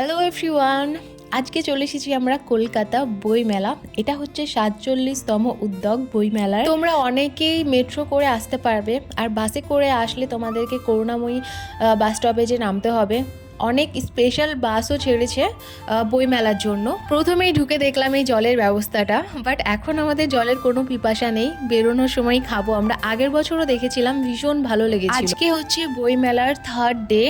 Hello everyone আজকে চলে এসেছি আমরা কলকাতা বই মেলা এটা হচ্ছে সাতচল্লিশতম উদ্যোগ বই মেলার তোমরা অনেকেই মেট্রো করে আসতে পারবে আর বাসে করে আসলে তোমাদেরকে করুণাময়ী বাস স্টপেজে নামতে হবে। অনেক স্পেশাল বাসও ছেড়েছে আহ, বই মেলার জন্য। প্রথমেই ঢুকে দেখলাম এই জলের ব্যবস্থাটা বাট এখন আমাদের জলের কোনো পিপাসা নেই। বেরোনোর সময় খাব। আমরা আগের বছরও দেখেছিলাম ভীষণ ভালো লেগেছে আজকে হচ্ছে বই মেলার থার্ড ডে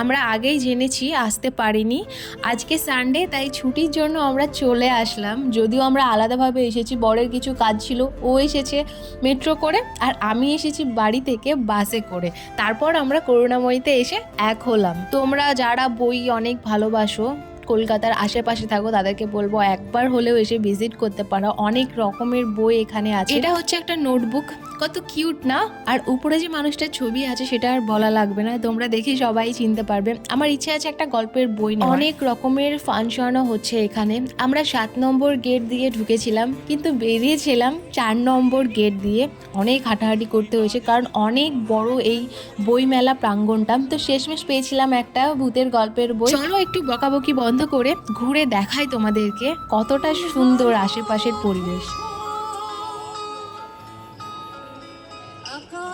আমরা আগেই জেনেছি, আসতে পারিনি। আজকে সানডে তাই ছুটির জন্য আমরা চলে আসলাম। যদিও আমরা আলাদাভাবে এসেছি, বরের কিছু কাজ ছিল, ও এসেছে মেট্রো করে আর আমি এসেছি বাড়ি থেকে বাসে করে। তারপর আমরা করুণাময়ীতে এসে এক হলাম। তোমরা যারা বই অনেক ভালোবাসো, কলকাতার আশেপাশে থাকো, তাদেরকে বলব একবার হলেও এসে ভিজিট করতে পারো। অনেক রকমের বই এখানে আছে। এটা হচ্ছে একটা নোটবুক। কত কিউট না? আর উপরে যে মানুষটার ছবি আছে সেটা আর বলা লাগবে না। তোমরা দেখে সবাই চিনতে পারবে। আমার ইচ্ছে আছে একটা গল্পের বই। অনেক রকমের ফাংশনও হচ্ছে এখানে। আমরা সাত নম্বর গেট দিয়ে ঢুকেছিলাম কিন্তু বেরিয়েছিলাম চার নম্বর গেট দিয়ে। অনেক হাঁটাহাঁটি করতে হয়েছে কারণ অনেক বড় এই বই মেলা প্রাঙ্গণটা তো শেষমেশ পেয়েছিলাম একটা ভূতের গল্পের বই। চলো একটু বকাবকি বন্ধ করে ঘুরে দেখাই তোমাদেরকে কতটা সুন্দর আশেপাশের পরিবেশ।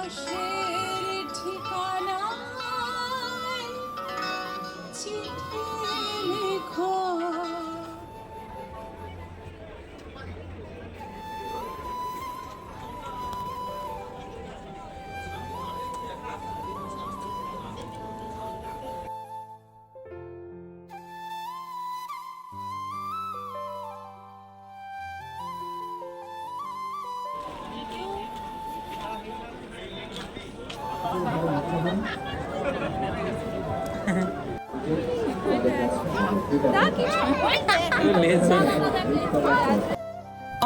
Krishna.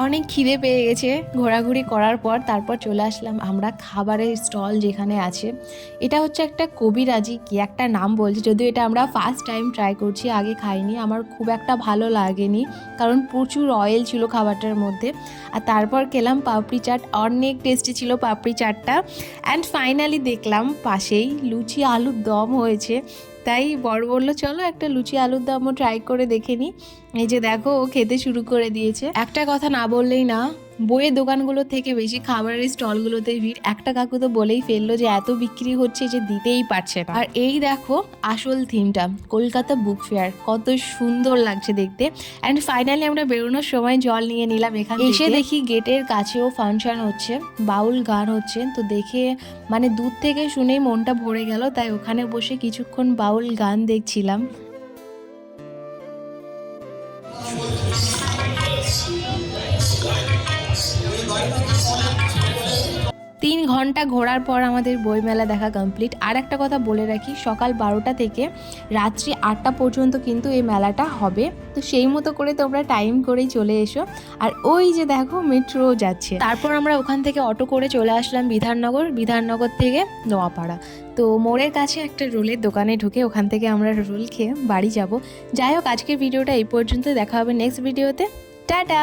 অনেক খিদে পেয়ে গেছে। ঘোরাঘুরি করার পর তারপর চলে আসলাম আমরা খাবারের স্টল যেখানে আছে। এটা হচ্ছে একটা কবিরাজি কি একটা নাম বলছে। যদিও এটা আমরা ফার্স্ট টাইম ট্রাই করছি, আগে খাইনি। আমার খুব একটা ভালো লাগেনি, কারণ প্রচুর অয়েল ছিল খাবারটার মধ্যে। আর তারপর খেলাম পাপড়ি চাট, অনেক টেস্টি ছিল পাপড়ি চাটটা। অ্যান্ড ফাইনালি দেখলাম পাশেই লুচি আলুর দম হয়েছে। তাই বড় বলল, চলো একটা লুচি আলুর দমও ট্রাই করে দেখে নিই এই যে দেখো, ও খেতে শুরু করে দিয়েছে। একটা কথা না বললেই না বইয়ের দোকানগুলো থেকে বেশি খাবারের স্টলগুলোতে ভিড়। একটা কাকু তো বলেই ফেলল যে, এত বিক্রি হচ্ছে যে দিতেই পারছে না। আর এই দেখো আসল থিমটা কলকাতা বুক ফেয়ার কত সুন্দর লাগছে দেখতে। অ্যান্ড ফাইনালি আমরা বেরোনোর সময় জল নিয়ে নিলাম এখানে এসে দেখি গেটের কাছেও ফাংশন হচ্ছে, বাউল গান হচ্ছে। তো দেখে মানে দূর থেকে শুনেই মনটা ভরে গেল, তাই ওখানে বসে কিছুক্ষণ বাউল গান দেখছিলাম। তিন ঘণ্টা ঘোরার পর আমাদের বইমেলা দেখা কমপ্লিট আর একটা কথা বলে রাখি, সকাল বারোটা থেকে রাত্রি আটটা পর্যন্ত কিন্তু এই মেলাটা হবে। তো সেই মতো করে তোমরা টাইম করেই চলে এসো। আর ওই যে দেখো মেট্রো যাচ্ছে। তারপর আমরা ওখান থেকে অটো করে চলে আসলাম বিধাননগর। বিধাননগর থেকে নোয়াপাড়া। তো মোড়ের কাছে একটা রোলের দোকানে ঢুকে ওখান থেকে আমরা রোল খেয়ে বাড়ি যাব। যাই হোক, আজকের ভিডিওটা এই পর্যন্ত। দেখা হবে নেক্সট ভিডিওতে টাটা!